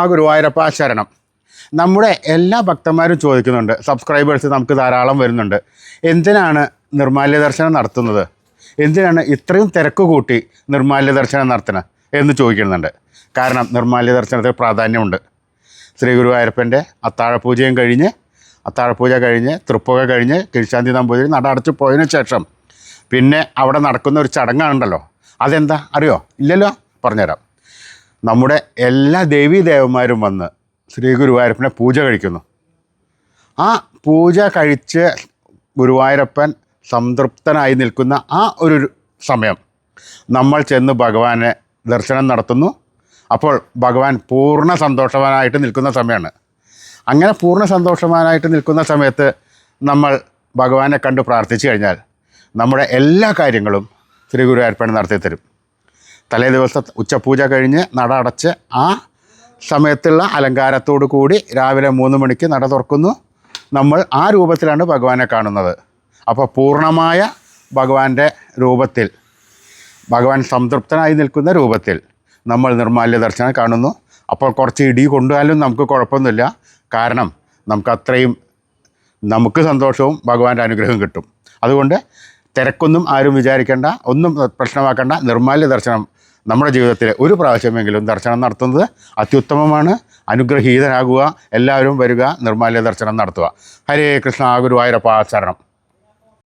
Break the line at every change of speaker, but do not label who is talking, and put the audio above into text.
ആ ഗുരുവായൂരപ്പ നമ്മുടെ എല്ലാ ഭക്തന്മാരും ചോദിക്കുന്നുണ്ട് സബ്സ്ക്രൈബേഴ്സ് നമുക്ക് ധാരാളം വരുന്നുണ്ട്. എന്തിനാണ് നിർമാല്യ ദർശനം നടത്തുന്നത്? എന്തിനാണ് ഇത്രയും തിരക്ക് കൂട്ടി നിർമാല്യ ദർശനം നടത്തുന്നത് എന്ന് ചോദിക്കുന്നുണ്ട്. കാരണം നിർമാല്യ ദർശനത്തിന് പ്രാധാന്യമുണ്ട്. ശ്രീ ഗുരുവായൂരപ്പന്റെ അത്താഴപൂജയും കഴിഞ്ഞ് അത്താഴപൂജ കഴിഞ്ഞ് തൃപ്പുക കഴിഞ്ഞ് കിഴിശാന്തി നമ്പൂതിരി നട അടച്ചു പോയതിനു ശേഷം പിന്നെ അവിടെ നടക്കുന്ന ഒരു ചടങ്ങാണുണ്ടല്ലോ. അതെന്താ? അറിയോ? ഇല്ലല്ലോ? പറഞ്ഞുതരാം. നമ്മുടെ എല്ലാ ദേവീദേവന്മാരും വന്ന് ശ്രീ ഗുരുവായൂരപ്പനെ പൂജ കഴിക്കുന്നു. ആ പൂജ കഴിച്ച് ഗുരുവായൂരപ്പൻ സംതൃപ്തനായി നിൽക്കുന്ന ആ ഒരു സമയം നമ്മൾ ചെന്ന് ഭഗവാനെ ദർശനം നടത്തുന്നു. അപ്പോൾ ഭഗവാൻ പൂർണ സന്തോഷവാനായിട്ട് നിൽക്കുന്ന സമയമാണ്. അങ്ങനെ പൂർണ സന്തോഷവാനായിട്ട് നിൽക്കുന്ന സമയത്ത് നമ്മൾ ഭഗവാനെ കണ്ട് പ്രാർത്ഥിച്ചു കഴിഞ്ഞാൽ നമ്മുടെ എല്ലാ കാര്യങ്ങളും ശ്രീ ഗുരുവായൂരപ്പൻ നടത്തി തരും തലേ ദിവസം ഉച്ചപൂജ കഴിഞ്ഞ് നട അടച്ച് ആ സമയത്തുള്ള അലങ്കാരത്തോടു കൂടി രാവിലെ മൂന്ന് മണിക്ക് നട തുറക്കുന്നു. നമ്മൾ ആ രൂപത്തിലാണ് ഭഗവാനെ കാണുന്നത്. അപ്പോൾ പൂർണമായ ഭഗവാന്റെ രൂപത്തിൽ ഭഗവാൻ സംതൃപ്തനായി നിൽക്കുന്ന രൂപത്തിൽ നമ്മൾ നിർമാല്യ ദർശനം കാണുന്നു. അപ്പോൾ കുറച്ച് ഇടി കൊണ്ടുപോയാലും നമുക്ക് കുഴപ്പമൊന്നുമില്ല. കാരണം നമുക്ക് അത്രയും നമുക്ക് സന്തോഷവും ഭഗവാന്റെ അനുഗ്രഹം കിട്ടും. അതുകൊണ്ട് തിരക്കൊന്നും ആരും വിചാരിക്കേണ്ട ഒന്നും പ്രശ്നമാക്കേണ്ട. നിർമാല്യ ദർശനം നമ്മുടെ ജീവിതത്തിൽ ഒരു പ്രാവശ്യമെങ്കിലും ദർശനം നടത്തുന്നത് അത്യുത്തമമാണ്. അനുഗ്രഹീതരാകുക എല്ലാവരും വരിക നിർമാല്യ ദർശനം നടത്തുക. ഹരേ കൃഷ്ണ ഗുരുവായൂരപ്പ ശരണം.